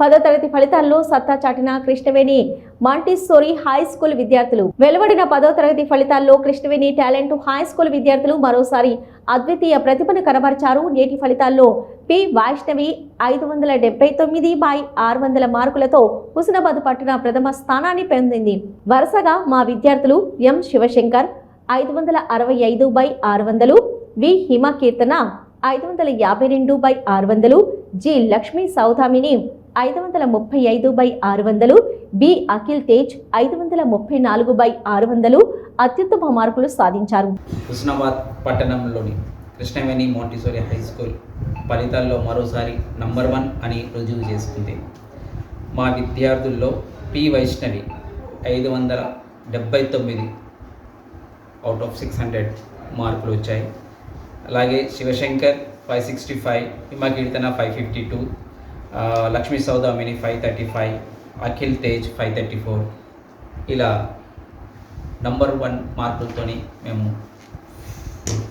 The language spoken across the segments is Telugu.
పదో తరగతి ఫలితాల్లో సత్తా చాటిన కృష్ణవేణి మాంటిస్సోరి హై స్కూల్ విద్యార్థులు. వెలువడిన పదో తరగతి ఫలితాల్లో కృష్ణవేణి టాలెంట్ హై స్కూల్ విద్యార్థులు మరోసారి అద్వితీయ ప్రతిభను కనబరిచారు. నేటి ఫలితాల్లో పి. వైష్ణవి ఐదు వందల డెబ్బై తొమ్మిది బై ఆరు వందల మార్కులతో హుస్నాబాద్ పట్టణ ప్రథమ స్థానాన్ని పొందింది. వరుసగా మా విద్యార్థులు ఎం. శివశంకర్ ఐదు వందల అరవై ఐదు బై ఆరు వందలు వి. హిమ కీర్తన ఐదు వందల యాభై రెండు బై ఆరు వందలు జి. లక్ష్మీ సౌదామిని ఐదు వందల ముప్పై ఐదు బై ఆరు వందలు బి అఖిల్ తేజ్ ఐదు వందల ముప్పై నాలుగు బై ఆరు వందలు అత్యుత్తమ మార్కులు సాధించారు. హుస్నాబాద్ పట్టణంలోని కృష్ణవేణి మోంటిసోరి హై స్కూల్ ఫలితాల్లో మరోసారి నంబర్ వన్ అని రుజువు చేసుకుంది. మా విద్యార్థుల్లో పి వైష్ణవి ఐదు వందల డెబ్బై తొమ్మిది అవుట్ ఆఫ్ సిక్స్ హండ్రెడ్ మార్కులు వచ్చాయి. అలాగే Shivashankar five sixty five Himakeerthana five fifty two Lakshmi Soudamini five thirty five Akhil Tej five thirty four. ఇలా నంబర్ వన్ మార్కులతోని మేము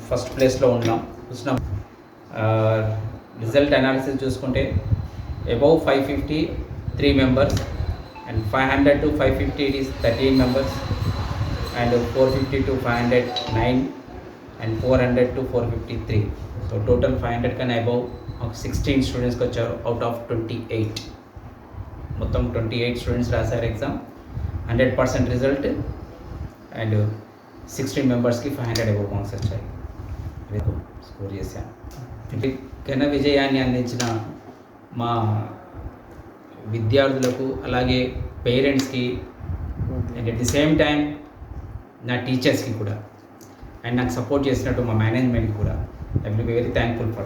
ఫస్ట్ ప్లేస్లో ఉన్నాం. చూసినాం. రిజల్ట్ అనాలిసిస్ చూసుకుంటే above five fifty three members and five hundred to five fifty it is thirteen members and four fifty to five hundred nine. And four hundred to four fifty three. So total five hundred కన్నా అబౌవ్ ఒక సిక్స్టీన్ స్టూడెంట్స్కి వచ్చారు అవుట్ ఆఫ్ ట్వంటీ ఎయిట్. మొత్తం ట్వంటీ ఎయిట్ స్టూడెంట్స్ రాశారు exam. Hundred percent result. And sixteen మెంబర్స్కి ఫైవ్ హండ్రెడ్ అబౌవ్ మార్క్స్ వచ్చాయి. రేపు స్కోర్ చేశాను. అంటే ఘన విజయాన్ని అందించిన మా విద్యార్థులకు అలాగే పేరెంట్స్కి and at the same time నా టీచర్స్కి కూడా. అండ్ నాకు సపోర్ట్ చేసినట్టు మా మేనేజ్మెంట్ కూడా. I will be very thankful for